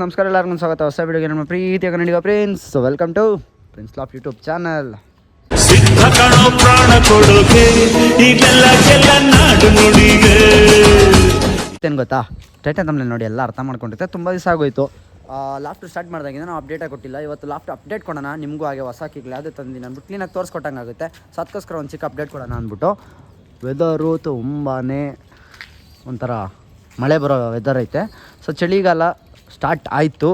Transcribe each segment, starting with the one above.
ನಮಸ್ಕಾರ ಎಲ್ಲರಿಗೂ ಸ್ವಾಗತ. ಹೊಸ ವಿಡಿಯೋಗೆ ನಮ್ಮ ಪ್ರೀತಿಯ ಕನ್ನಡಿಗ prince welcome to prince laugh YouTube channel ಏನು ಗೊತ್ತಾ? ಟೈಟನ್ ತಮ್ಮಲ್ಲಿ ನೋಡಿ ಎಲ್ಲ ಅರ್ಥ ಮಾಡ್ಕೊಂಡಿದ್ದೆ ತುಂಬ ದಿವಸ ಆಗೋಯ್ತು. ಲಾಫ್ಟ್ ಸ್ಟಾರ್ಟ್ ಮಾಡಿದಾಗಿಂದ ನಾವು ಅಪ್ಡೇಟಾಗಿ ಕೊಟ್ಟಿಲ್ಲ. ಇವತ್ತು ಲಾಫ್ಟ್ ಅಪ್ಡೇಟ್ ಕೊಡೋಣ ನಿಮಗೂ ಹಾಗೆ ಹೊಸ ಕಿಗ್ಲಿ ಯಾವುದೇ ತಂದಿನಿ ಅಂದ್ಬಿಟ್ಟು ಕ್ಲೀನಾಗಿ ತೋರಿಸ್ಕೊಟ್ಟಂಗಾಗುತ್ತೆ ಸೊ ಅದಕ್ಕೋಸ್ಕರ ಒಂದು ಚಿಕ್ಕ ಅಪ್ಡೇಟ್ ಕೊಡೋಣ ಅಂದ್ಬಿಟ್ಟು. ವೆದರು ತುಂಬಾ ಒಂಥರ ಮಳೆ ಬರೋ ವೆದರ್ ಐತೆ. ಸೊ ಚಳಿಗಾಲ ಸ್ಟಾರ್ಟ್ ಆಯಿತು.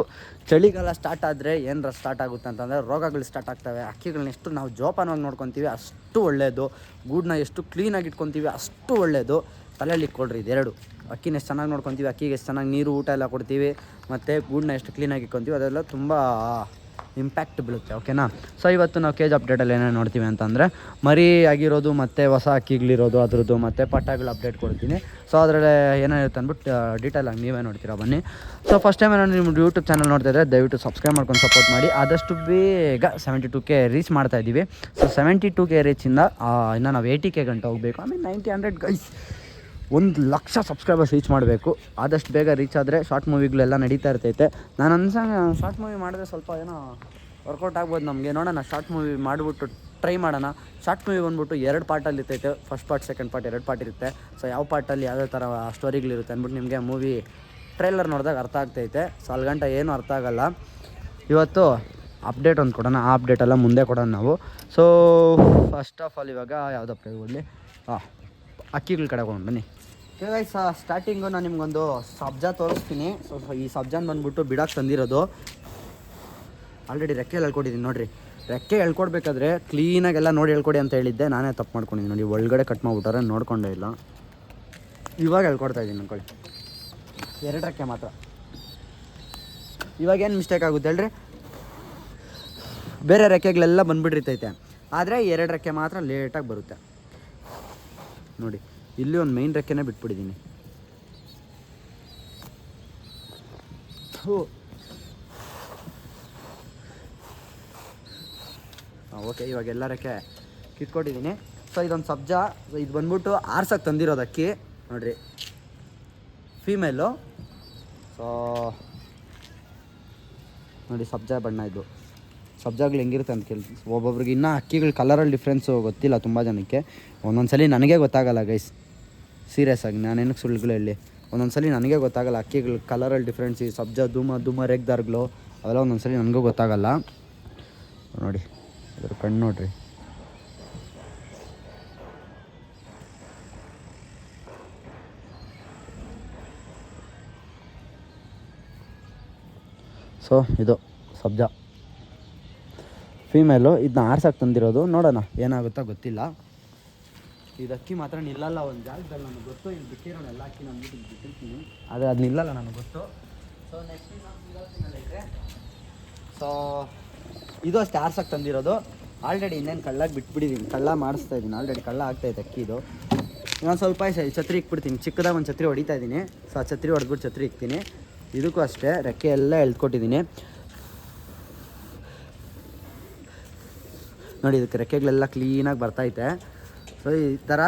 ಚಳಿಗಾಲ ಸ್ಟಾರ್ಟ್ ಆದರೆ ಏನರ ಸ್ಟಾರ್ಟ್ ಆಗುತ್ತೆ ಅಂತಂದರೆ ರೋಗಗಳು ಸ್ಟಾರ್ಟ್ ಆಗ್ತವೆ. ಅಕ್ಕಿಗಳನ್ನ ಎಷ್ಟು ನಾವು ಜೋಪಾನವಾಗಿ ನೋಡ್ಕೊತೀವಿ, ಅಷ್ಟು ಒಳ್ಳೆಯದು ಗೂಡನ್ನ ಎಷ್ಟು ಕ್ಲೀನಾಗಿ ಇಟ್ಕೊತೀವಿ, ಅಷ್ಟು ಒಳ್ಳೆಯದು ತಲೆಯಲ್ಲಿ ಇಟ್ಕೊಳ್ರಿ ಇದೆರಡು. ಅಕ್ಕಿನ ಎಷ್ಟು ಚೆನ್ನಾಗಿ ನೋಡ್ಕೊತೀವಿ, ಅಕ್ಕಿಗೆ ಎಷ್ಟು ಚೆನ್ನಾಗಿ ನೀರು ಊಟ ಎಲ್ಲ ಕೊಡ್ತೀವಿ, ಮತ್ತು ಗೂಡನ್ನ ಎಷ್ಟು ಕ್ಲೀನಾಗಿ ಇಟ್ಕೊತೀವಿ, ಅದೆಲ್ಲ ತುಂಬ ಇಂಪ್ಯಾಕ್ಟ್ ಬೀಳುತ್ತೆ ಓಕೆನಾ ಸೊ ಇವತ್ತು ನಾವು ಕೇಜ್ ಅಪ್ಡೇಟಲ್ಲಿ ಏನೇನು ನೋಡ್ತೀವಿ ಅಂತಂದರೆ, ಮರಿ ಆಗಿರೋದು ಮತ್ತು ಹೊಸ ಅಕ್ಕಿಗಳಿರೋದು ಅದ್ರದ್ದು ಮತ್ತು ಪಟ್ಟಾಗಳು ಅಪ್ಡೇಟ್ ಕೊಡ್ತೀನಿ. ಸೊ ಅದರಲ್ಲಿ ಏನೇನಿರುತ್ತೆ ಅಂದ್ಬಿಟ್ಟು ಡೀಟೇಲ್ ಆಗಿ ನೀವೇ ನೋಡ್ತೀರಾ ಬನ್ನಿ. ಸೊ ಫಸ್ಟ್ ಟೈಮ್ ಏನಾದ್ರು ನಿಮ್ಮ ಯೂಟ್ಯೂಬ್ ಚಾನಲ್ ನೋಡ್ತಾ ಇದ್ದರೆ ದಯವಿಟ್ಟು ಸಬ್ಸ್ಕ್ರೈಬ್ ಮಾಡ್ಕೊಂಡು ಸಪೋರ್ಟ್ ಮಾಡಿ. ಆದಷ್ಟು ಬೇಗ ಸೆವೆಂಟಿ ಟು ಕೆ ರೀಚ್ ಮಾಡ್ತಾ ಇದ್ದೀವಿ ಸೊ ಸೆವೆಂಟಿ ಟು ಕೆ ರೀಚಿಂದ ಇನ್ನು ನಾವು ಏಯ್ಟಿ ಕೆ ಗಂಟೆ ಹೋಗಬೇಕು. ಆಮೇಲೆ ನೈಂಟಿ ಹಂಡ್ರೆಡ್ ಗೈಸ್ ಒಂದು ಲಕ್ಷ ಸಬ್ಸ್ಕ್ರೈಬರ್ಸ್ ರೀಚ್ ಮಾಡಬೇಕು. ಆದಷ್ಟು ಬೇಗ ರೀಚ್ ಆದರೆ ಶಾರ್ಟ್ ಮೂವಿಗಳೆಲ್ಲ ನಡೀತಾ ಇರ್ತೈತೆ. ನಾನು ಅನ್ಸಂಗೆ ಶಾರ್ಟ್ ಮೂವಿ ಮಾಡಿದ್ರೆ ಸ್ವಲ್ಪ ಏನೋ ವರ್ಕೌಟ್ ಆಗ್ಬೋದು ನಮಗೆ. ನೋಡೋಣ ಶಾರ್ಟ್ ಮೂವಿ ಮಾಡಿಬಿಟ್ಟು ಟ್ರೈ ಮಾಡೋಣ. ಶಾರ್ಟ್ ಮೂವಿ ಬಂದ್ಬಿಟ್ಟು ಎರಡು ಪಾರ್ಟಲ್ಲಿ ಇರ್ತೈತೆ. ಫಸ್ಟ್ ಪಾರ್ಟ್ ಸೆಕೆಂಡ್ ಪಾರ್ಟ್ ಎರಡು ಪಾರ್ಟ್ ಇರುತ್ತೆ. ಸೊ ಯಾವ ಪಾರ್ಟಲ್ಲಿ ಯಾವ್ಯಾವ ಥರ ಸ್ಟೋರಿಗಳಿರುತ್ತೆ ಅಂದ್ಬಿಟ್ಟು ನಿಮಗೆ ಮೂವಿ ಟ್ರೈಲರ್ ನೋಡಿದಾಗ ಅರ್ಥ ಆಗ್ತೈತೆ. ಸೊ ಅಲ್ಲಿ ಗಂಟೆ ಏನೂ ಅರ್ಥ ಆಗೋಲ್ಲ. ಇವತ್ತು ಅಪ್ಡೇಟ್ ಒಂದು ಕೊಡೋಣ. ಆ ಅಪ್ಡೇಟ್ ಎಲ್ಲ ಮುಂದೆ ಕೊಡೋಣ ನಾವು. ಸೊ ಫಸ್ಟ್ ಆಫ್ ಆಲ್ ಇವಾಗ, ಯಾವುದಪ್ಪ ಕೊಡಲಿ ಹಾಂ ಅಕ್ಕಿಗಳ ಕಡೆ ಹೋಗೋಣ, ಬನ್ನಿ. ಗೈಸ್ ಸ್ಟಾರ್ಟಿಂಗು ನಾನು ನಿಮ್ಗೊಂದು ಸಬ್ಜಾ ತೋರಿಸ್ತೀನಿ. ಸೊ ಈ ಸಬ್ಜಾನ ಬಂದ್ಬಿಟ್ಟು ಬಿಡಕ್ಕೆ ತಂದಿರೋದು. ಆಲ್ರೆಡಿ ರೆಕ್ಕೆ ಹೇಳ್ಕೊಟ್ಟಿದ್ದೀನಿ ನೋಡಿರಿ. ರೆಕ್ಕೆ ಹೇಳ್ಕೊಡ್ಬೇಕಾದ್ರೆ ಕ್ಲೀನಾಗೆಲ್ಲ ನೋಡಿ ಹೇಳ್ಕೊಡಿ ಅಂತ ಹೇಳಿದ್ದೆ. ನಾನೇ ತಪ್ಪು ಮಾಡ್ಕೊಂಡಿದ್ದೀನಿ. ನೋಡಿ, ಒಳಗಡೆ ಕಟ್ ಮಾಡಿಬಿಟ್ಟಾರೆ, ನೋಡ್ಕೊಂಡೇ ಇಲ್ಲ. ಇವಾಗ ಹೇಳ್ಕೊಡ್ತಾ ಇದ್ದೀನಿ, ಅನ್ಕೊಳ್ಳಿ. ಎರಡು ರೆಕ್ಕೆ ಮಾತ್ರ. ಇವಾಗ ಏನು ಮಿಸ್ಟೇಕ್ ಆಗುತ್ತೆ ಹೇಳ್ರಿ? ಬೇರೆ ರೆಕ್ಕೆಗಳೆಲ್ಲ ಬಂದ್ಬಿಟ್ಟಿರ್ತೈತೆ. ಆದರೆ ಎರಡು ರೆಕ್ಕೆ ಮಾತ್ರ ಲೇಟಾಗಿ ಬರುತ್ತೆ. ನೋಡಿ. ಇಲ್ಲಿ ಒಂದು ಮೈನ್ ರೆಕ್ಕೆನೇ ಬಿಟ್ಬಿಟ್ಟಿದ್ದೀನಿ ಓಕೆ ಇವಾಗ ಎಲ್ಲ ರೆಕ್ಕೆ ಕಿತ್ಕೊಟ್ಟಿದ್ದೀನಿ ಸೊ ಇದೊಂದು ಸಬ್ಜಾ. ಇದು ಬಂದ್ಬಿಟ್ಟು ಆರ್ಸಕ್ಕೆ ತಂದಿರೋದು ಅಕ್ಕಿ ನೋಡ್ರಿ. ಫೀಮೇಲು ಸೊ ನೋಡಿ ಸಬ್ಜಾ ಬಣ್ಣ ಇದು. ಸಬ್ಜಾಗಳು ಹೆಂಗಿರುತ್ತೆ ಅಂತ ಕೇಳಿ. ಒಬ್ಬೊಬ್ರಿಗೆ ಇನ್ನೂ ಅಕ್ಕಿಗಳ ಕಲರಲ್ಲಿ ಡಿಫ್ರೆನ್ಸು ಗೊತ್ತಿಲ್ಲ ತುಂಬ ಜನಕ್ಕೆ. ಒಂದೊಂದು ಸಲ ನನಗೆ ಗೊತ್ತಾಗಲ್ಲ ಗೈಸ್ ಸೀರಿಯಸ್ ಆಗಿ ನಾನೇನಕ್ಕೆ ಸುಳ್ಳುಗಳು ಹೇಳಿ. ಒಂದೊಂದ್ಸಲಿ ಸಲ ನನಗೆ ಗೊತ್ತಾಗಲ್ಲ, ಅಕ್ಕಿಗಳ ಕಲರಲ್ಲಿ ಡಿಫ್ರೆನ್ಸ್ ಈ ಸಬ್ಜಾ, ಧೂಮ ಧೂಮ, ರೇಗ್ದಾರ್ಗಳು, ಅವೆಲ್ಲ ಒಂದೊಂದ್ಸಲಿ ಸಲ ನನಗೂ ಗೊತ್ತಾಗಲ್ಲ. ನೋಡಿ ಅದ್ರ ಕಣ್ಣು ನೋಡ್ರಿ. ಸೊ ಇದು ಸಬ್ಜಾ. ಫೀಮೇಲು ಇದನ್ನ ಆರ್ಸಕ್ಕೆ ತಂದಿರೋದು, ನೋಡೋಣ, ಏನಾಗುತ್ತೋ ಗೊತ್ತಿಲ್ಲ. ಇದು ಅಕ್ಕಿ ಮಾತ್ರ ನಿಲ್ಲಲ್ಲ ಒಂದು ಜಾಗದಲ್ಲಿ ನನಗೆ ಗೊತ್ತು. ಇಲ್ಲಿ ಬಿಟ್ಟಿರೋಣ ಎಲ್ಲ ಅಕ್ಕಿ ನಾನು ಬಿಟ್ಟು ಬಿಟ್ಟಿರ್ತೀನಿ. ಆದರೆ ಅದು ನಿಲ್ಲಲ್ಲ ನನಗೆ ಗೊತ್ತು. ಸೊ ನೆಕ್ಸ್ಟ್ ಐತೆ ಸೊ ಇದು ಅಷ್ಟೇ ಆರ್ಸಕ್ಕೆ ತಂದಿರೋದು. ಆಲ್ರೆಡಿ ಇನ್ನೇನು ಕಳ್ಳಾಗಿ ಬಿಟ್ಬಿಟ್ಟಿದ್ದೀನಿ ಕಳ್ಳ ಮಾಡಿಸ್ತಾ ಇದ್ದೀನಿ ಆಲ್ರೆಡಿ ಕಳ್ಳ ಆಗ್ತೈತೆ ಅಕ್ಕಿದು ಇನ್ನೊಂದು ಸ್ವಲ್ಪ ಸರಿ ಛತ್ರಿ ಇಕ್ಬಿಡ್ತೀನಿ. ಚಿಕ್ಕದಾಗ ಒಂದು ಛತ್ರಿ ಹೊಡಿತಾ ಇದ್ದೀನಿ ಸೊ ಆ ಛತ್ರಿ ಹೊಡೆದ್ಬಿಟ್ಟು ಛತ್ರಿ ಇಕ್ತೀನಿ. ಇದಕ್ಕೂ ಅಷ್ಟೇ. ರೆಕ್ಕೆ ಎಲ್ಲ ಎಳ್ಕೊಟ್ಟಿದ್ದೀನಿ ನೋಡಿ ಇದಕ್ಕೆ ರೆಕ್ಕೆಗಳೆಲ್ಲ ಕ್ಲೀನಾಗಿ ಬರ್ತೈತೆ ಸೊ ಈ ಥರ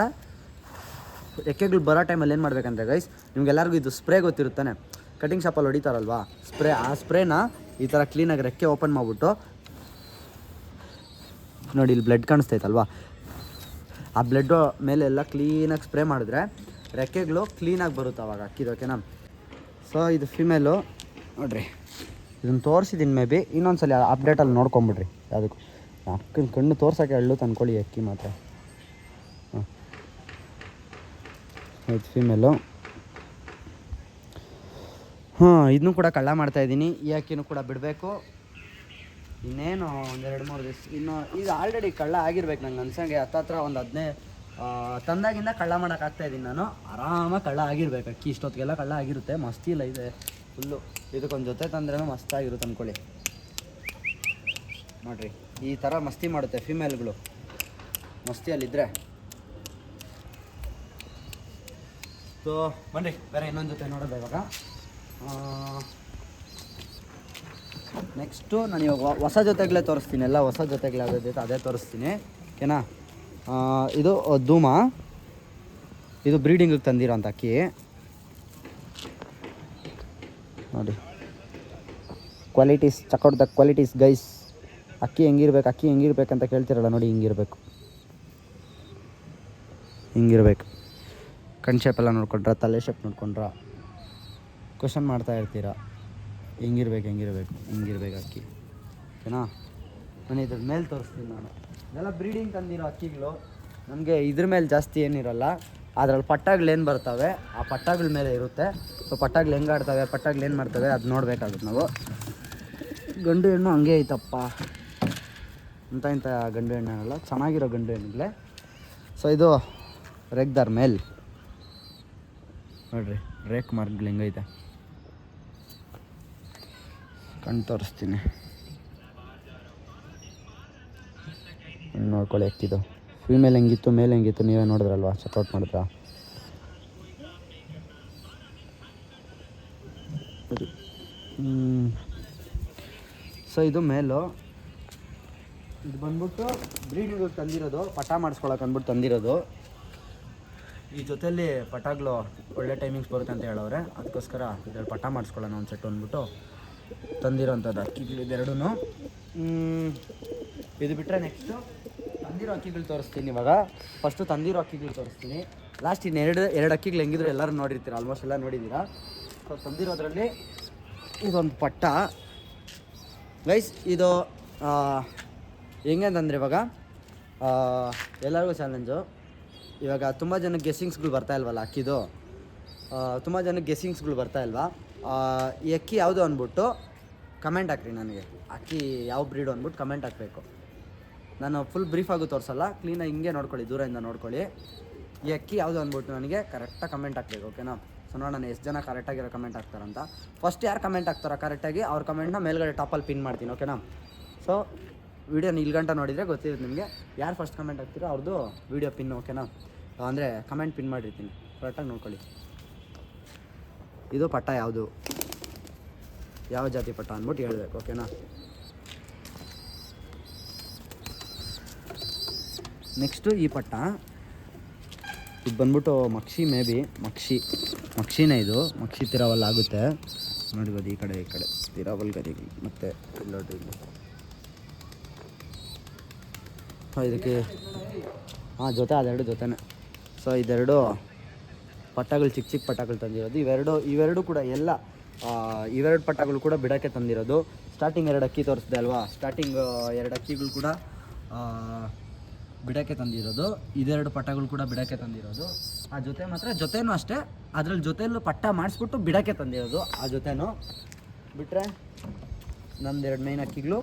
ಎಕ್ಕೆಗಳು ಬರೋ ಟೈಮಲ್ಲಿ ಏನು ಮಾಡಬೇಕಂದ್ರೆ ಗೈಸ್ ನಿಮ್ಗೆಲ್ಲರಿಗೂ ಇದು ಸ್ಪ್ರೇ ಗೊತ್ತಿರುತ್ತಾನೆ. ಕಟಿಂಗ್ ಶಾಪಲ್ಲಿ ಹೊಡಿತಾರಲ್ವಾ? ಸ್ಪ್ರೇ ಆ ಸ್ಪ್ರೇನ ಈ ಥರ ಕ್ಲೀನಾಗಿ ರೆಕ್ಕೆ ಓಪನ್ ಮಾಡಿಬಿಟ್ಟು, ನೋಡಿ ಇಲ್ಲಿ ಬ್ಲಡ್ ಕಾಣಿಸ್ತೈತಲ್ವಾ ಆ ಬ್ಲಡ್ ಮೇಲೆ ಎಲ್ಲ ಕ್ಲೀನಾಗಿ ಸ್ಪ್ರೇ ಮಾಡಿದ್ರೆ ರೆಕ್ಕೆಗಳು ಕ್ಲೀನಾಗಿ ಬರುತ್ತೆ ಅವಾಗ ಅಕ್ಕಿದು ಓಕೆನಾ ಸೊ ಇದು ಫಿಮೇಲು ನೋಡ್ರಿ, ಇದನ್ನು ತೋರಿಸಿದ್ದೀನಿ ಮೇ ಬಿ ಇನ್ನೊಂದು ಸಲ ಅಪ್ಡೇಟಲ್ಲಿ ನೋಡ್ಕೊಂಬಿಡ್ರಿ. ಯಾವುದಕ್ಕೂ ಅಕ್ಕನ ಕಣ್ಣು ತೋರ್ಸೋಕೆ ಎಳ್ಳು ತಂದ್ಕೊಳ್ಳಿ ಅಕ್ಕಿ ಮಾತ್ರ ಹಾಂ ಇದು ಫಿಮೇಲು ಹಾಂ ಇದನ್ನು ಕೂಡ ಕಳ್ಳ ಮಾಡ್ತಾಯಿದ್ದೀನಿ ಈ ಕೂಡ ಬಿಡಬೇಕು? ಇನ್ನೇನು ಒಂದೆರಡು ಮೂರು ದಿವಸ, ಇನ್ನು ಇದು ಆಲ್ರೆಡಿ ಕಳ್ಳ ಆಗಿರ್ಬೇಕು ನಂಗೆ ಅನ್ಸಂಗೆ. ಹತ್ತತ್ರ ಒಂದು ಹದಿನೈದು ತಂದಾಗಿಂದ ಕಳ್ಳ ಮಾಡೋಕೆ ಆಗ್ತಾ ಇದ್ದೀನಿ ನಾನು. ಆರಾಮಾಗಿ ಕಳ್ಳ ಆಗಿರ್ಬೇಕು. ಅಕ್ಕಿ ಇಷ್ಟೊತ್ತಿಗೆಲ್ಲ ಕಳ್ಳ ಆಗಿರುತ್ತೆ. ಮಸ್ತಿ ಇಲ್ಲ ಇದೆ. ಫುಲ್ಲು ಇದಕ್ಕೊಂದು ಜೊತೆ ತಂದ್ರೂ ಮಸ್ತಾಗಿರುತ್ತೆ ಅಂದ್ಕೊಳ್ಳಿ ನೋಡ್ರಿ, ಈ ಥರ ಮಸ್ತಿ ಮಾಡುತ್ತೆ ಫಿಮೇಲ್ಗಳು ಮಸ್ತಿಯಲ್ಲಿದ್ದರೆ ಸೊ ಬನ್ನಿ ಬೇರೆ ಇನ್ನೊಂದು ಜೊತೆ ನೋಡೋದು ಇವಾಗ? ನೆಕ್ಸ್ಟು ನಾನು ಇವಾಗ ಹೊಸ ಜೊತೆಗಳೇ ತೋರಿಸ್ತೀನಿ. ಎಲ್ಲ ಹೊಸ ಜೊತೆಗಳೇ ಯಾವ್ದು ಅದೇ ತೋರಿಸ್ತೀನಿ. ಓಕೆನಾ? ಇದು ಧೂಮ. ಇದು ಬ್ರೀಡಿಂಗಿಗೆ ತಂದಿರೋಂಥ ಅಕ್ಕಿ. ನೋಡಿ. Qualities check out the qualities guys ಅಕ್ಕಿ ಹೆಂಗಿರ್ಬೇಕು, ಅಕ್ಕಿ ಹೆಂಗಿರ್ಬೇಕಂತ ಕೇಳ್ತಿರಲ್ಲ ನೋಡಿ, ಹಿಂಗಿರ್ಬೇಕು. ಹಿಂಗಿರ್ಬೇಕು. ಕಣ್ ಶೇಪ್ ಎಲ್ಲ ನೋಡ್ಕೊಂಡ್ರ, ತಲೆ ಶೇಪ್ ನೋಡ್ಕೊಂಡ್ರ? ಕ್ವಶನ್ ಮಾಡ್ತಾ ಇರ್ತೀರ? ಹೆಂಗಿರ್ಬೇಕು ಹೆಂಗಿರ್ಬೇಕು, ಹಿಂಗಿರ್ಬೇಕು ಅಕ್ಕಿ? ಓಕೆನಾ? ನಾನು ಇದ್ರ ಮೇಲೆ ತೋರಿಸ್ತೀನಿ ನಾನು. ಇದೆಲ್ಲ ಬ್ರೀಡಿಂಗ್ ತಂದಿರೋ ಅಕ್ಕಿಗಳು. ನಮಗೆ ಇದ್ರ ಮೇಲೆ ಜಾಸ್ತಿ ಏನಿರಲ್ಲ. ಅದ್ರಲ್ಲಿ ಪಟ್ಟಾಗಳು ಏನು ಬರ್ತವೆ, ಆ ಪಟ್ಟಾಗಳ ಮೇಲೆ ಇರುತ್ತೆ. ಸೊ ಪಟ್ಟಾಗ್ಳು ಹೆಂಗೆ ಆಡ್ತವೆ, ಪಟ್ಟಾಗಳು ಏನು ಮಾಡ್ತವೆ ಅದು ನೋಡಬೇಕಾಗುತ್ತೆ ನಾವು. ಗಂಡು ಹೆಣ್ಣು ಹಂಗೆ ಐತಪ್ಪ. ಅಂತ ಇಂಥ ಗಂಡು ಹೆಣ್ಣು ಚೆನ್ನಾಗಿರೋ ಗಂಡು ಹೆಣ್ಣುಗಳೇ ಸೊ ಇದು ರೆಗ್ದಾರ್ ಮೇಲ್. ನೋಡ್ರಿ, ರೇಕ್ ಮಾರ್ಕ್ಗಳು ಹೆಂಗೈತೆ. ಕಣ್ಣು ತೋರಿಸ್ತೀನಿ. ನೋಡ್ಕೊಳ್ಳಿ ಎಕ್ಕಿದು ಫೀಮೇಲ್ ಹೆಂಗಿತ್ತು, ಮೇಲೆ ಹೆಂಗಿತ್ತು, ನೀವೇ ನೋಡಿದ್ರಲ್ವಾ? ಚೆಕ್ಔಟ್ ಮಾಡಿದ್ರ? ಸೊ ಇದು ಮೇಲು. ಇದು ಬಂದ್ಬಿಟ್ಟು ಬ್ರೀಡಿಂಗ್ ತಂದಿರೋದು, ಪಟ ಮಾಡಿಸ್ಕೊಳಕ್ಕೆ ಅಂದ್ಬಿಟ್ಟು ತಂದಿರೋದು. ಈ ಜೊತೆಯಲ್ಲಿ ಪಟಾಗ್ಲು ಒಳ್ಳೆ ಟೈಮಿಂಗ್ಸ್ ಬರುತ್ತೆ ಅಂತ ಹೇಳವ್ರೆ. ಅದಕ್ಕೋಸ್ಕರ ಇದ್ರಲ್ಲಿ ಪಟ ಮಾಡಿಸ್ಕೊಳ್ಳೋಣ ಒಂದು ಸೆಟ್ ಅಂದ್ಬಿಟ್ಟು ತಂದಿರೋಂಥದ್ದು ಅಕ್ಕಿಗಳು ಇದೆರಡೂ ಇದು ಬಿಟ್ಟರೆ ನೆಕ್ಸ್ಟು ತಂದಿರೋ ಅಕ್ಕಿಗಳು ತೋರಿಸ್ತೀನಿ ಇವಾಗ. ಫಸ್ಟು ತಂದಿರೋ ಅಕ್ಕಿಗಳು ತೋರಿಸ್ತೀನಿ. ಲಾಸ್ಟ್ ಇನ್ನು ಎರಡು ಎರಡು ಅಕ್ಕಿಗಳು ಹೆಂಗಿದ್ರು ಎಲ್ಲರೂ ನೋಡಿರ್ತೀರ ಆಲ್ಮೋಸ್ಟ್ ಎಲ್ಲ ನೋಡಿದ್ದೀರಾ ಸೊ ತಂದಿರೋದ್ರಲ್ಲಿ ಇದೊಂದು ಪಟ್ಟ. ಗೈಸ್ ಇದು ಹೆಂಗೆ ಅಂತಂದರೆ ಇವಾಗ ಎಲ್ಲರಿಗೂ ಚಾಲೆಂಜು ಇವಾಗ ತುಂಬ ಜನ ಗೆಸ್ಸಿಂಗ್ಸ್ಗಳು ಬರ್ತಾ ಇಲ್ವಲ್ಲ ಅಕ್ಕಿದು? ತುಂಬ ಜನ ಗೆಸ್ಸಿಂಗ್ಸ್ಗಳು ಬರ್ತಾ ಇಲ್ವಾ? ಈ ಅಕ್ಕಿ ಯಾವುದು ಅಂದ್ಬಿಟ್ಟು ಕಮೆಂಟ್ ಹಾಕ್ರಿ ನನಗೆ. ಅಕ್ಕಿ ಯಾವ ಬ್ರೀಡು ಅಂದ್ಬಿಟ್ಟು ಕಮೆಂಟ್ ಹಾಕಬೇಕು. ನಾನು ಫುಲ್ ಬ್ರೀಫಾಗೂ ತೋರಿಸಲ್ಲ ಕ್ಲೀನಾಗಿ ಹಿಂಗೆ ನೋಡ್ಕೊಳ್ಳಿ, ದೂರದಿಂದ ನೋಡ್ಕೊಳ್ಳಿ. ಈ ಅಕ್ಕಿ ಯಾವುದು ಅಂದ್ಬಿಟ್ಟು ನನಗೆ ಕರೆಕ್ಟಾಗಿ ಕಮೆಂಟ್ ಹಾಕ್ಬೇಕು ಓಕೆನಾ ಸೊ ನೋಡೋಣ, ಎಷ್ಟು ಜನ ಕರೆಕ್ಟಾಗಿರೋ ಕಮೆಂಟ್ ಹಾಕ್ತಾರಂತ. ಫಸ್ಟ್ ಯಾರು ಕಮೆಂಟ್ ಹಾಕ್ತಾರೋ ಕರೆಕ್ಟಾಗಿ ಅವ್ರ ಕಮೆಂಟ್ನ ಮೇಲ್ಗಡೆ ಟಾಪಲ್ಲಿ ಪಿನ್ ಮಾಡ್ತೀನಿ ಓಕೆನಾ ಸೊ ವೀಡಿಯೋನ ಇಲ್ಲಿ ಗಂಟ ನೋಡಿದರೆ ಗೊತ್ತಿರುತ್ತೆ ನಿಮಗೆ. ಯಾರು ಫಸ್ಟ್ ಕಮೆಂಟ್ ಹಾಕ್ತೀರೋ ಅವ್ರದ್ದು ವೀಡಿಯೋ ಪಿನ್ ಓಕೆನಾ ಅಂದರೆ ಕಮೆಂಟ್ ಪಿನ್ ಮಾಡಿರ್ತೀನಿ. ಕರೆಕ್ಟಾಗಿ ನೋಡ್ಕೊಳ್ಳಿ. ಇದು ಪಟ್ಟ ಯಾವುದು? ಯಾವ ಜಾತಿ ಪಟ್ಟ ಅಂದ್ಬಿಟ್ಟು ಹೇಳ್ಬೇಕು ಓಕೆನಾ ನೆಕ್ಸ್ಟು ಈ ಪಟ್ಟ, ಇದು ಬಂದ್ಬಿಟ್ಟು ಮಕ್ಷಿ ಮೇ ಬಿ ಮಕ್ಷಿ. ಮಕ್ಷಿನೇ ಇದು. ಮಕ್ಷಿ ತಿರಾವಲ್ ಆಗುತ್ತೆ ನೋಡ್ಬೋದು ಈ ಕಡೆ ಈ ಕಡೆ. ತಿರಾವಲ್ ಗದಿಗಳು ಮತ್ತು ಇಲ್ಲಿ. ಇದಕ್ಕೆ ಹಾಂ ಜೊತೆ ಅದೆರಡು ಜೊತೆನೆ. ಸೊ ಇದೆರಡು ಪಟ್ಟಗಳು ಚಿಕ್ಕ ಚಿಕ್ಕ ಪಟ್ಟಗಳು ತಂದಿರೋದು. ಇವೆರಡು ಇವೆರಡು ಕೂಡ ಎಲ್ಲ ಇವೆರಡು ಪಟ್ಟಗಳು ಕೂಡ ಬಿಡೋಕ್ಕೆ ತಂದಿರೋದು. ಸ್ಟಾರ್ಟಿಂಗ್ ಎರಡು ಅಕ್ಕಿ ತೋರಿಸ್ದೆ ಅಲ್ವಾ? ಸ್ಟಾರ್ಟಿಂಗ್ ಎರಡು ಅಕ್ಕಿಗಳು ಕೂಡ ಬಿಡೋಕ್ಕೆ ತಂದಿರೋದು. ಇದೆರಡು ಪಟ್ಟಗಳು ಕೂಡ ಬಿಡೋಕ್ಕೆ ತಂದಿರೋದು. ಆ ಜೊತೆ ಮಾತ್ರ ಜೊತೆನೂ ಅಷ್ಟೇ. ಅದ್ರಲ್ಲಿ ಜೊತೆಯಲ್ಲೂ ಪಟ್ಟ ಮಾಡಿಸ್ಬಿಟ್ಟು ಬಿಡೋಕ್ಕೆ ತಂದಿರೋದು ಆ ಜೊತೆನೂ. ಬಿಟ್ಟರೆ ನಂದೆರಡು ಮೈನ್ ಅಕ್ಕಿಗಳು.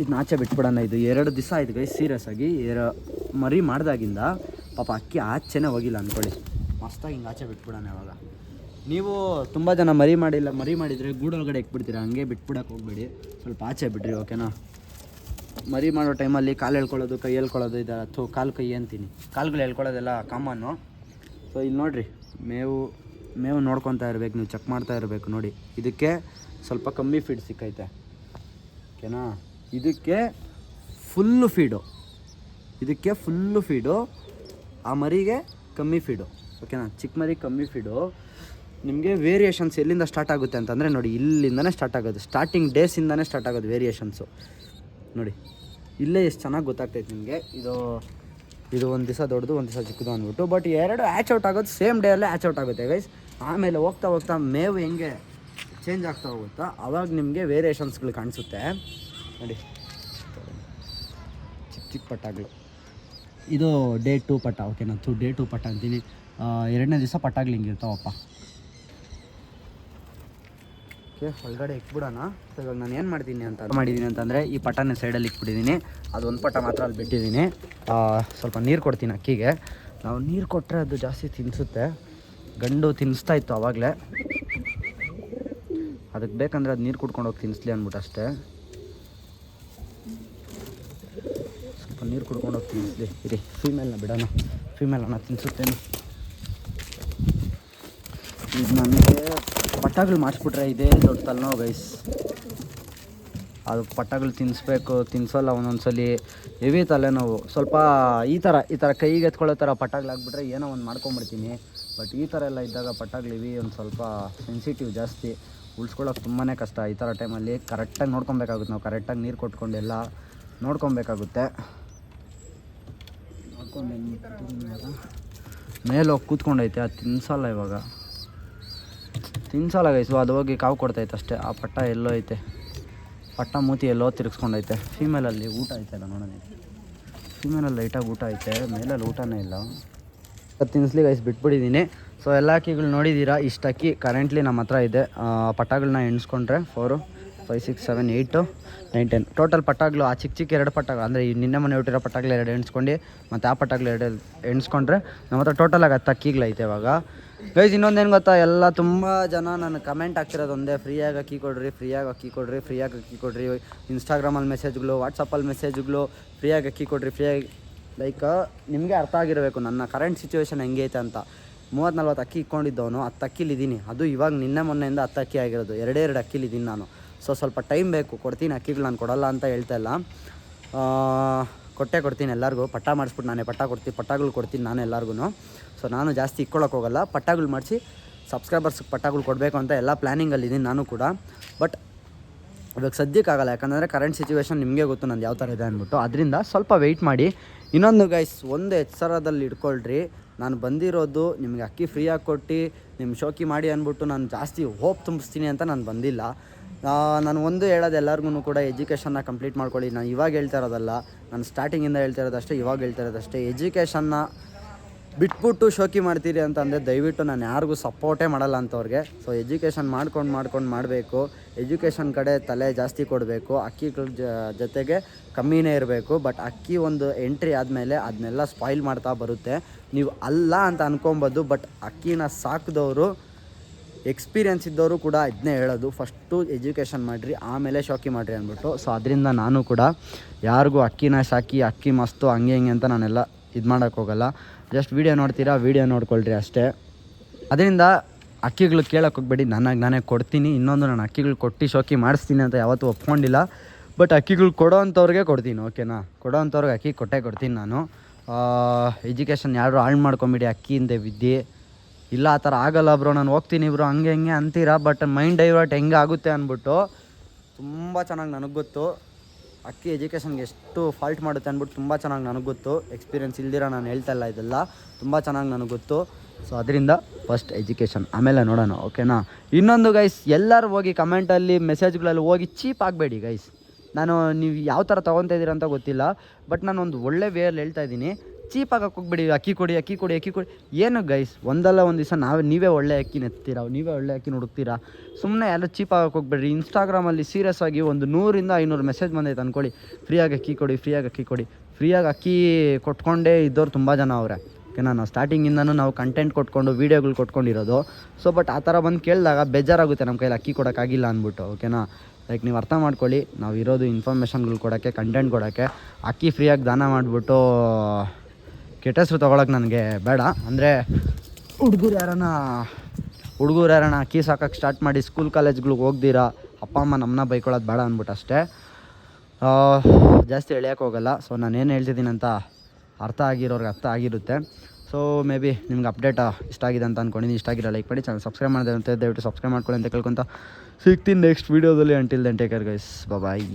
ಇದನ್ನ ಆಚೆ ಬಿಟ್ಬಿಡೋಣ ಇದು. ಎರಡು ದಿವಸ ಆಯ್ತು ಗೈ ಸೀರಿಯಸ್ ಆಗಿ. ಮರಿ ಮಾಡಿದಾಗಿಂದ ಪಾಪ ಅಕ್ಕಿ ಆಚೆನೇ ಹೋಗಿಲ್ಲ ಅಂದ್ಕೊಳ್ಳಿ ಮಸ್ತಾಗಿ ಹಿಂಗೆ ಆಚೆ ಬಿಟ್ಬಿಡೋಣ ಇವಾಗ. ನೀವು ತುಂಬ ಜನ ಮರಿ ಮಾಡಿಲ್ಲ, ಮರಿ ಮಾಡಿದರೆ ಗೂಡೊಳಗಡೆ ಇಟ್ಬಿಡ್ತೀರಾ ಹಂಗೆ ಬಿಟ್ಬಿಡಕ್ಕೆ ಹೋಗ್ಬೇಡಿ. ಸ್ವಲ್ಪ ಆಚೆ ಬಿಡ್ರಿ ಓಕೆನಾ ಮರಿ ಮಾಡೋ ಟೈಮಲ್ಲಿ ಕಾಲು ಎಳ್ಕೊಳ್ಳೋದು, ಕೈ ಎಳ್ಕೊಳ್ಳೋದು ಇದು ಅಥವಾ ಕಾಲು ಕೈ ಅಂತೀನಿ. ಕಾಲುಗಳು ಹೇಳ್ಕೊಳ್ಳೋದೆಲ್ಲ ಕಾಮನ್ನು. ಸೊ ಇಲ್ಲಿ ನೋಡಿರಿ, ಮೇವು ಮೇವು ನೋಡ್ಕೊತಾ ಇರಬೇಕು, ನೀವು ಚೆಕ್ ಮಾಡ್ತಾ ಇರಬೇಕು ನೋಡಿ. ಇದಕ್ಕೆ ಸ್ವಲ್ಪ ಕಮ್ಮಿ ಫೀಡ್ ಸಿಕ್ಕೈತೆ. ಓಕೆನಾ ಇದಕ್ಕೆ ಫುಲ್ಲು ಫೀಡು. ಇದಕ್ಕೆ ಫುಲ್ಲು ಫೀಡು. ಆ ಮರಿಗೆ ಕಮ್ಮಿ ಫೀಡು. ಓಕೆನಾ ಚಿಕ್ಕ ಮರಿ ಕಮ್ಮಿ ಫೀಡು. ನಿಮಗೆ ವೇರಿಯೇಷನ್ಸ್ ಎಲ್ಲಿಂದ ಸ್ಟಾರ್ಟ್ ಆಗುತ್ತೆ ಅಂತಂದರೆ ನೋಡಿ, ಇಲ್ಲಿಂದನೇ ಸ್ಟಾರ್ಟ್ ಆಗೋದು. ಸ್ಟಾರ್ಟಿಂಗ್ ಡೇಸಿಂದನೇ ಸ್ಟಾರ್ಟ್ ಆಗೋದು ವೇರಿಯೇಷನ್ಸು ನೋಡಿ, ಇಲ್ಲೇ ಎಷ್ಟು ಚೆನ್ನಾಗಿ ಗೊತ್ತಾಗ್ತೈತೆ ನಿಮಗೆ. ಇದು ಇದು ಒಂದು ದಿವಸ ದೊಡ್ಡದು, ಒಂದು ದಿವಸ ಚಿಕ್ಕದು ಅಂದ್ಬಿಟ್ಟು. ಬಟ್ ಎರಡು ಆ್ಯಚ್ ಔಟ್ ಆಗೋದು ಸೇಮ್ ಡೇ ಅಲ್ಲೇ ಆ್ಯಚ್ ಔಟ್ ಆಗುತ್ತೆ ಗೈಸ್ ಆಮೇಲೆ ಹೋಗ್ತಾ ಹೋಗ್ತಾ ಮೇವು ಹೆಂಗೆ ಚೇಂಜ್ ಆಗ್ತಾ ಹೋಗುತ್ತಾ, ಅವಾಗ ನಿಮಗೆ ವೇರಿಯೇಷನ್ಸ್ಗಳು ಕಾಣಿಸುತ್ತೆ. ನೋಡಿ. ಚಿಕ್ಕ ಚಿಕ್ಕ ಪಟ್ಟಾಗಳು ಇದು ಡೇ ಟು ಪಟ್ಟ ಓಕೆ, ನಾನು ಡೇ ಟು ಪಟ್ಟ ಅಂತೀನಿ. ಎರಡನೇ ದಿವಸ ಪಟ್ಟಾಗ್ಲಿ ಹಿಂಗಿರ್ತಾವಪ್ಪ ಓಕೆ, ಒಳಗಡೆ ಇಟ್ಬಿಡೋಣ. ಸೊ ಇವಾಗ ನಾನು ಏನು ಮಾಡ್ತೀನಿ ಅಂತ ಮಾಡಿದ್ದೀನಿ ಅಂತಂದರೆ, ಈ ಪಟ್ಟನ ಸೈಡಲ್ಲಿ ಇಟ್ಬಿಟ್ಟಿದ್ದೀನಿ ಅದು ಒಂದು ಪಟ್ಟ ಮಾತ್ರ ಅಲ್ಲಿ ಬಿಟ್ಟಿದ್ದೀನಿ ಸ್ವಲ್ಪ ನೀರು ಕೊಡ್ತೀನಿ ಅಕ್ಕಿಗೆ. ನಾವು ನೀರು ಕೊಟ್ಟರೆ ಅದು ಜಾಸ್ತಿ ತಿನ್ನಿಸುತ್ತೆ ಗಂಡು ತಿನ್ನಿಸ್ತಾ ಇತ್ತು ಅವಾಗಲೇ. ಅದಕ್ಕೆ ಬೇಕಂದ್ರೆ ಅದು ನೀರು ಕುಡ್ಕೊಂಡು ಹೋಗಿ ತಿನ್ನಿಸ್ಲಿ ಅಂದ್ಬಿಟ್ಟು ಅಷ್ಟೇ ಸ್ವಲ್ಪ ನೀರು ಕುಡ್ಕೊಂಡು ಹೋಗ್ತೀನಿ. ಇದೆ ಇರಿ ಫೀಮೇಲ್ನ ಬಿಡೋಣ. ಫೀಮೇಲನ್ನ ತಿನ್ನಿಸುತ್ತೇನೆ ಇದು ನನಗೆ ಪಟ್ಟಗಳು ಮಾಡಿಸ್ಬಿಟ್ರೆ ಇದೇ ದೊಡ್ಡ ತಲೆನೋವು ಗೈಸ್ ಅದು ಪಟ್ಟಗಳು ತಿನ್ನಿಸ್ಬೇಕು ತಿನ್ಸೋಲ್ಲ ಒಂದೊಂದ್ಸಲಿ. ಹೆವಿ ತಲೆನೋವು. ಸ್ವಲ್ಪ ಈ ಥರ ಈ ಥರ ಕೈಗೆ ಎತ್ಕೊಳ್ಳೋ ಥರ ಪಟ್ಟಾಗ್ಲು ಹಾಕ್ಬಿಟ್ರೆ ಏನೋ ಒಂದು ಮಾಡ್ಕೊಂಬಿಡ್ತೀನಿ. ಬಟ್ ಈ ಥರ ಎಲ್ಲ ಇದ್ದಾಗ ಪಟ್ಟಾಗ್ಲಿವಿ ಒಂದು ಸ್ವಲ್ಪ ಸೆನ್ಸಿಟಿವ್ ಜಾಸ್ತಿ. ಉಳಿಸ್ಕೊಳ್ಳೋಕೆ ತುಂಬಾ ಕಷ್ಟ. ಈ ಥರ ಟೈಮಲ್ಲಿ ಕರೆಕ್ಟಾಗಿ ನೋಡ್ಕೊಬೇಕಾಗುತ್ತೆ. ನಾವು ಕರೆಕ್ಟಾಗಿ ನೀರು ಕೊಟ್ಕೊಂಡು ಎಲ್ಲ ನೋಡ್ಕೊಂಡು ಮೇಲೆ ಹೋಗಿ ಕೂತ್ಕೊಂಡೈತೆ, ಅದು ತಿನ್ಸಲ್ಲ ಇವಾಗ. ತಿನ್ಸಲ್ಲ ಗೈಸು ಅದು ಹೋಗಿ ಕಾವು ಕೊಡ್ತೈತೆ ಅಷ್ಟೇ. ಆ ಪಟ್ಟ ಎಲ್ಲೋ ಐತೆ. ಪಟ್ಟ ಮೂತಿ ಎಲ್ಲೋ ತಿರ್ಗಿಸ್ಕೊಂಡೈತೆ. ಫೀಮೇಲಲ್ಲಿ ಊಟ ಐತೆ ಅಲ್ಲ ನೋಡೋಣ ಫೀಮೇಲಲ್ಲಿ ಲೈಟಾಗಿ ಊಟ ಐತೆ. ಮೇಲಲ್ಲಿ ಊಟನೇ ಇಲ್ಲ. ತಿನ್ಸ್ಲಿ ಗೈಸ್ ಬಿಟ್ಬಿಟ್ಟಿದ್ದೀನಿ ಸೊ ಎಲ್ಲ ಅಕ್ಕಿಗಳು ನೋಡಿದ್ದೀರಾ? ಇಷ್ಟು ಅಕ್ಕಿ ಕರೆಂಟ್ಲಿ ನಮ್ಮ ಹತ್ರ ಇದೆ. ಪಟ್ಟಗಳನ್ನ ಎಣಿಸ್ಕೊಂಡ್ರೆ four five six seven eight nine ten total ಪಟ್ಟಾಗ್ಲು, ಆ ಚಿಕ್ಕ ಚಿಕ್ಕ ಎರಡು ಪಟ್ಟಾಗ ಅಂದರೆ ಈ ನಿನ್ನೆ ಮನೆ ಹುಟ್ಟಿರೋ ಪಟ್ಟಾಗ್ಲು ಎರಡು ಎಣಿಸ್ಕೊಂಡು, ಮತ್ತು ಆ ಪಟ್ಟಾಗ್ಲು ಎರಡು ಎಣಿಸ್ಕೊಂಡ್ರೆ ನಮ್ಮ ಹತ್ರ ಆಗ ಹತ್ತು ಇವಾಗ. ಗೈಸ್ ಇನ್ನೊಂದೇನು ಗೊತ್ತಾ? ಎಲ್ಲ ತುಂಬ ಜನ ನಾನು ಕಮೆಂಟ್ ಆಗ್ತಿರೋದು ಒಂದೇ ಫ್ರೀಯಾಗಿ ಅಕ್ಕಿ ಕೊಡ್ರಿ ಫ್ರೀಯಾಗಿ ಅಕ್ಕಿ ಕೊಡ್ರಿ ಫ್ರೀಯಾಗಿ ಅಕ್ಕಿ ಕೊಡ್ರಿ. ಇನ್ಸ್ಟಾಗ್ರಾಮಲ್ಲಿ ಮೆಸೇಜ್ಗಳು ವಾಟ್ಸಪ್ಪಲ್ಲಿ ಮೆಸೇಜ್ಗಳು ಫ್ರೀಯಾಗಿ ಅಕ್ಕಿ ಕೊಡ್ರಿ ಫ್ರೀಯಾಗಿ ಲೈಕ್ ನಿಮಗೆ ಅರ್ಥ ಆಗಿರಬೇಕು ನನ್ನ ಕರೆಂಟ್ ಸಿಚುವೇಶನ್ ಹೆಂಗೈತೆ ಅಂತ. ಮೂವತ್ತು ನಲ್ವತ್ತು ಅಕ್ಕಿ ಇಕ್ಕೊಂಡಿದ್ದವನು ಹತ್ತು ಅಕ್ಕಿಲಿದ್ದೀನಿ ಅದು ಇವಾಗ ನಿನ್ನೆ ಮೊನ್ನೆಯಿಂದ ಹತ್ತು ಅಕ್ಕಿ ಆಗಿರೋದು. ಎರಡೇ ಎರಡು ಅಕ್ಕಿಲಿದ್ದೀನಿ ನಾನು. ಸೊ ಸ್ವಲ್ಪ ಟೈಮ್ ಬೇಕು. ಕೊಡ್ತೀನಿ ಅಕ್ಕಿಗಳು ನಾನು ಕೊಡಲ್ಲ ಅಂತ ಹೇಳ್ತಾ ಇಲ್ಲ. ಕೊಟ್ಟೆ ಕೊಡ್ತೀನಿ ಎಲ್ಲರಿಗೂ. ಪಟ್ಟ ಮಾಡಿಸ್ಬಿಟ್ಟು ನಾನೇ ಪಟ್ಟ ಕೊಡ್ತೀನಿ ಪಟ್ಟಗಳು ಕೊಡ್ತೀನಿ ನಾನು ಎಲ್ಲರಿಗೂ ಸೊ ನಾನು ಜಾಸ್ತಿ ಇಕ್ಕೊಳಕ್ಕೆ ಹೋಗಲ್ಲ. ಪಟ್ಟಗಳು ಮಾಡಿಸಿ ಸಬ್ಸ್ಕ್ರೈಬರ್ಸ್ಗೆ ಪಟ್ಟಗಳು ಕೊಡಬೇಕು ಅಂತ ಎಲ್ಲ ಪ್ಲ್ಯಾನಿಂಗಲ್ಲಿದ್ದೀನಿ ನಾನು ಕೂಡ. ಬಟ್ ಇವಾಗ ಸದ್ಯಕ್ಕಾಗಲ್ಲ ಯಾಕಂದರೆ ಕರೆಂಟ್ ಸಿಚುವೇಶನ್ ನಿಮಗೆ ಗೊತ್ತು ನಂದು ಯಾವ ಥರ ಇದೆ ಅಂದ್ಬಿಟ್ಟು. ಅದರಿಂದ ಸ್ವಲ್ಪ ವೆಯ್ಟ್ ಮಾಡಿ. ಇನ್ನೊಂದು ಗೈಸ್ ಒಂದು ಎಚ್ಚರದಲ್ಲಿ ಇಟ್ಕೊಳ್ರಿ. ನಾನು ಬಂದಿರೋದು ನಿಮಗೆ ಅಕ್ಕಿ ಫ್ರೀಯಾಗಿ ಕೊಟ್ಟು ನಿಮ್ಮ ಶೋಕಿ ಮಾಡಿ ಅಂದ್ಬಿಟ್ಟು ನಾನು ಜಾಸ್ತಿ ಹೋಪ್ ತುಂಬಿಸ್ತೀನಿ ಅಂತ ನಾನು ಬಂದಿಲ್ಲ. ನಾನು ಒಂದು ಹೇಳೋದು ಎಲ್ಲರಿಗೂ ಕೂಡ ಎಜುಕೇಷನ್ನ ಕಂಪ್ಲೀಟ್ ಮಾಡ್ಕೊಳ್ಳಿ. ನಾನು ಇವಾಗ ಹೇಳ್ತಾ ಇರೋದಲ್ಲ, ನಾನು ಸ್ಟಾರ್ಟಿಂಗಿಂದ ಹೇಳ್ತಾ ಇರೋದಷ್ಟೇ ಇವಾಗ ಹೇಳ್ತಾ ಇರೋದಷ್ಟೇ ಎಜುಕೇಷನ್ನ ಬಿಟ್ಬಿಟ್ಟು ಶೋಕಿ ಮಾಡ್ತೀರಿ ಅಂತ ಅಂದರೆ ದಯವಿಟ್ಟು ನಾನು ಯಾರಿಗೂ ಸಪೋರ್ಟೇ ಮಾಡಲ್ಲ ಅಂತವ್ರಿಗೆ. ಸೊ ಎಜುಕೇಷನ್ ಮಾಡ್ಕೊಂಡು ಮಾಡ್ಕೊಂಡು ಮಾಡಬೇಕು. ಎಜುಕೇಷನ್ ಕಡೆ ತಲೆ ಜಾಸ್ತಿ ಕೊಡಬೇಕು. ಅಕ್ಕಿಗಳ ಜ- ಜೊತೆಗೆ ಕಮ್ಮಿನೇ ಇರಬೇಕು. ಬಟ್ ಅಕ್ಕಿ ಒಂದು ಎಂಟ್ರಿ ಆದಮೇಲೆ ಅದನ್ನೆಲ್ಲ ಸ್ಪಾಯ್ಲ್ ಮಾಡ್ತಾ ಬರುತ್ತೆ. ನೀವು ಅಲ್ಲ ಅಂತ ಅನ್ಕೊಬೋದು ಬಟ್ ಅಕ್ಕಿನ ಸಾಕಿದವರು ಎಕ್ಸ್ಪೀರಿಯನ್ಸ್ ಇದ್ದವರು ಕೂಡ ಇದನ್ನೇ ಹೇಳೋದು. ಫಸ್ಟು ಎಜುಕೇಷನ್ ಮಾಡಿರಿ, ಆಮೇಲೆ ಶಾಕಿ ಮಾಡಿರಿ ಅಂದ್ಬಿಟ್ಟು. ಸೊ ಅದರಿಂದ ನಾನು ಕೂಡ ಯಾರಿಗೂ ಅಕ್ಕಿನ ಸಾಕಿ ಅಕ್ಕಿ ಮಸ್ತು, ಹಂಗೆ ಹಿಂಗೆ ಅಂತ ನಾನೆಲ್ಲ ಇದು ಮಾಡೋಕ್ಕೆ ಹೋಗಲ್ಲ. ಜಸ್ಟ್ ವೀಡಿಯೋ ನೋಡ್ತೀರಾ ವೀಡಿಯೋ ನೋಡ್ಕೊಳ್ರಿ ಅಷ್ಟೇ. ಅದರಿಂದ ಅಕ್ಕಿಗಳು ಕೇಳೋಕೆ ಹೋಗ್ಬೇಡಿ ನನಗೆ ನಾನೇ ಕೊಡ್ತೀನಿ. ಇನ್ನೊಂದು ನಾನು ಅಕ್ಕಿಗಳು ಕೊಟ್ಟು ಶೋಕಿ ಮಾಡಿಸ್ತೀನಿ ಅಂತ ಯಾವತ್ತೂ ಒಪ್ಕೊಂಡಿಲ್ಲ. ಬಟ್ ಅಕ್ಕಿಗಳು ಕೊಡೋ ಅಂಥವ್ರಿಗೆ ಕೊಡ್ತೀನಿ ಓಕೆನಾ ಕೊಡೋ ಅಂಥವ್ರಿಗೆ ಅಕ್ಕಿ ಕೊಟ್ಟೆ ಕೊಡ್ತೀನಿ ನಾನು. ಎಜುಕೇಷನ್ ಯಾರು ಹಾಳು ಮಾಡ್ಕೊಂಬಿಡಿ ಅಕ್ಕಿಯಿಂದ ವಿದ್ಯೆ. ಇಲ್ಲ, ಆ ಥರ ಆಗಲ್ಲ ಬ್ರೋ, ನಾನು ಹೋಗ್ತೀನಿ ಬ್ರೋ, ಹಂಗೆ ಹಿಂಗೆ ಅಂತೀರಾ ಬಟ್ ಮೈಂಡ್ ಡೈವರ್ಟ್ ಹೆಂಗೆ ಆಗುತ್ತೆ ಅಂದ್ಬಿಟ್ಟು, ತುಂಬ ಚೆನ್ನಾಗಿ ನನಗೆ ಗೊತ್ತು. ಅಕ್ಕಿ ಎಜುಕೇಷನ್ಗೆ ಎಷ್ಟು ಫಾಲ್ಟ್ ಮಾಡುತ್ತೆ ಅಂದ್ಬಿಟ್ಟು ತುಂಬ ಚೆನ್ನಾಗಿ ನನಗೆ ಗೊತ್ತು. ಎಕ್ಸ್ಪೀರಿಯನ್ಸ್ ಇಲ್ದಿರ ನಾನು ಹೇಳ್ತಾ ಇಲ್ಲ ಇದೆಲ್ಲ. ತುಂಬ ಚೆನ್ನಾಗಿ ನನಗೆ ಗೊತ್ತು. ಸೊ ಅದರಿಂದ ಫಸ್ಟ್ ಎಜುಕೇಷನ್ ಆಮೇಲೆ ನೋಡೋಣ ಓಕೆನಾ ಇನ್ನೊಂದು ಗೈಸ್ ಎಲ್ಲರೂ ಹೋಗಿ ಕಮೆಂಟಲ್ಲಿ ಮೆಸೇಜ್ಗಳಲ್ಲಿ ಹೋಗಿ ಚೀಪ್ ಆಗಬೇಡಿ ಗೈಸ್ ನಾನು ನೀವು ಯಾವ ಥರ ತೊಗೊತಾ ಇದ್ದೀರ ಅಂತ ಗೊತ್ತಿಲ್ಲ ಬಟ್ ನಾನು ಒಂದು ಒಳ್ಳೆ ವೇಯಲ್ಲಿ ಹೇಳ್ತಾ ಇದ್ದೀನಿ ಚೀಪ್ ಆಗಕ್ಕೆ ಹೋಗ್ಬೇಡಿ, ಅಕ್ಕಿ ಕೊಡಿ ಅಕ್ಕಿ ಕೊಡಿ ಅಕ್ಕಿ ಕೊಡಿ. ಏನು ಗೈಸ್ ಒಂದಲ್ಲ ಒಂದು ದಿವಸ ನಾವೇ, ನೀವೇ ಒಳ್ಳೆ ಅಕ್ಕಿ ನೆತ್ತೀರ, ನೀವೇ ಒಳ್ಳೆ ಅಕ್ಕಿ ಹುಡುಕ್ತೀರಾ ಸುಮ್ಮನೆ ಎಲ್ಲ ಚೀಪಾಗಿ ಹೋಗ್ಬೇಡ್ರಿ ಇನ್ಸ್ಟಾಗ್ರಾಮಲ್ಲಿ ಸೀರಿಯಸ್ ಆಗಿ ಒಂದು ನೂರಿಂದ ಐನೂರು ಮೆಸೇಜ್ ಬಂದೈತೆ ಅಂದ್ಕೊಳ್ಳಿ ಫ್ರೀಯಾಗಿ ಅಕ್ಕಿ ಕೊಡಿ ಫ್ರೀಯಾಗಿ ಅಕ್ಕಿ ಕೊಡಿ. ಫ್ರೀಯಾಗಿ ಅಕ್ಕಿ ಕೊಟ್ಕೊಂಡೇ ಇದ್ದವ್ರು ತುಂಬ ಜನ ಅವರೇ. ಓಕೆನಾ ನಾವು ಸ್ಟಾರ್ಟಿಂಗಿಂದನೂ ನಾವು ಕಂಟೆಂಟ್ ಕೊಟ್ಕೊಂಡು ವೀಡಿಯೋಗಳು ಕೊಟ್ಕೊಂಡಿರೋದು. ಸೊ ಬಟ್ ಆ ಥರ ಬಂದು ಕೇಳಿದಾಗ ಬೇಜಾರಾಗುತ್ತೆ ನಮ್ಮ ಕೈಲಿ ಅಕ್ಕಿ ಕೊಡೋಕ್ಕಾಗಿಲ್ಲ ಅಂದ್ಬಿಟ್ಟು ಓಕೆನಾ ಲೈಕ್ ನೀವು ಅರ್ಥ ಮಾಡ್ಕೊಳ್ಳಿ, ನಾವು ಇರೋದು ಇನ್ಫಾರ್ಮೇಷನ್ಗಳು ಕೊಡೋಕ್ಕೆ ಕಂಟೆಂಟ್ ಕೊಡೋಕ್ಕೆ, ಅಕ್ಕಿ ಫ್ರೀಯಾಗಿ ದಾನ ಮಾಡಿಬಿಟ್ಟು ಕೆಟ್ಟ ಹೆಸರು ನನಗೆ ಬೇಡ. ಅಂದರೆ ಹುಡುಗರು ಯಾರನ್ನ ಹುಡುಗರು ಯಾರನ್ನ ಅಕ್ಕಿ ಸಾಕಕ್ಕೆ ಸ್ಟಾರ್ಟ್ ಮಾಡಿ ಸ್ಕೂಲ್ ಕಾಲೇಜ್ಗಳಿಗೆ ಹೋಗ್ದಿರಾ, ಅಪ್ಪ, ಅಮ್ಮ ನಮ್ಮನ್ನ ಬೈಕೊಳ್ಳೋದು ಬೇಡ ಅಂದ್ಬಿಟ್ಟು ಅಷ್ಟೇ. ಜಾಸ್ತಿ ಎಳೆಯೋಕೆ ಹೋಗಲ್ಲ. ಸೊ ನಾನು ಏನು ಹೇಳ್ತಿದ್ದೀನಿ ಅಂತ ಅರ್ಥ ಆಗಿರೋರ್ಗೆ ಅರ್ಥ ಆಗಿರುತ್ತೆ. ಸೊ ಮೇ ಬಿ ನಿಮ್ಗೆ ಅಪ್ಡೇಟ್ ಇಷ್ಟ ಆಗಿದೆ ಅಂತ ಅಂದ್ಕೊಂಡಿದ್ದೀನಿ ಇಷ್ಟ ಆಗಿರೋ ಲೈಕ್ ಮಾಡಿ ಚಾನಲ್ ಸಬ್ಸ್ಕ್ರೈಬ್ ಮಾಡಿದೆ ಅಂತ ದಯವಿಟ್ಟು ಸಬ್ಸ್ಕ್ರೈಬ್ ಮಾಡ್ಕೊಳ್ಳಿ ಅಂತ ಕೇಳ್ಕೊತ ಸಿಗ್ತೀನಿ ನೆಕ್ಸ್ಟ್ ವೀಡಿಯೋದಲ್ಲಿ until then take care guys bye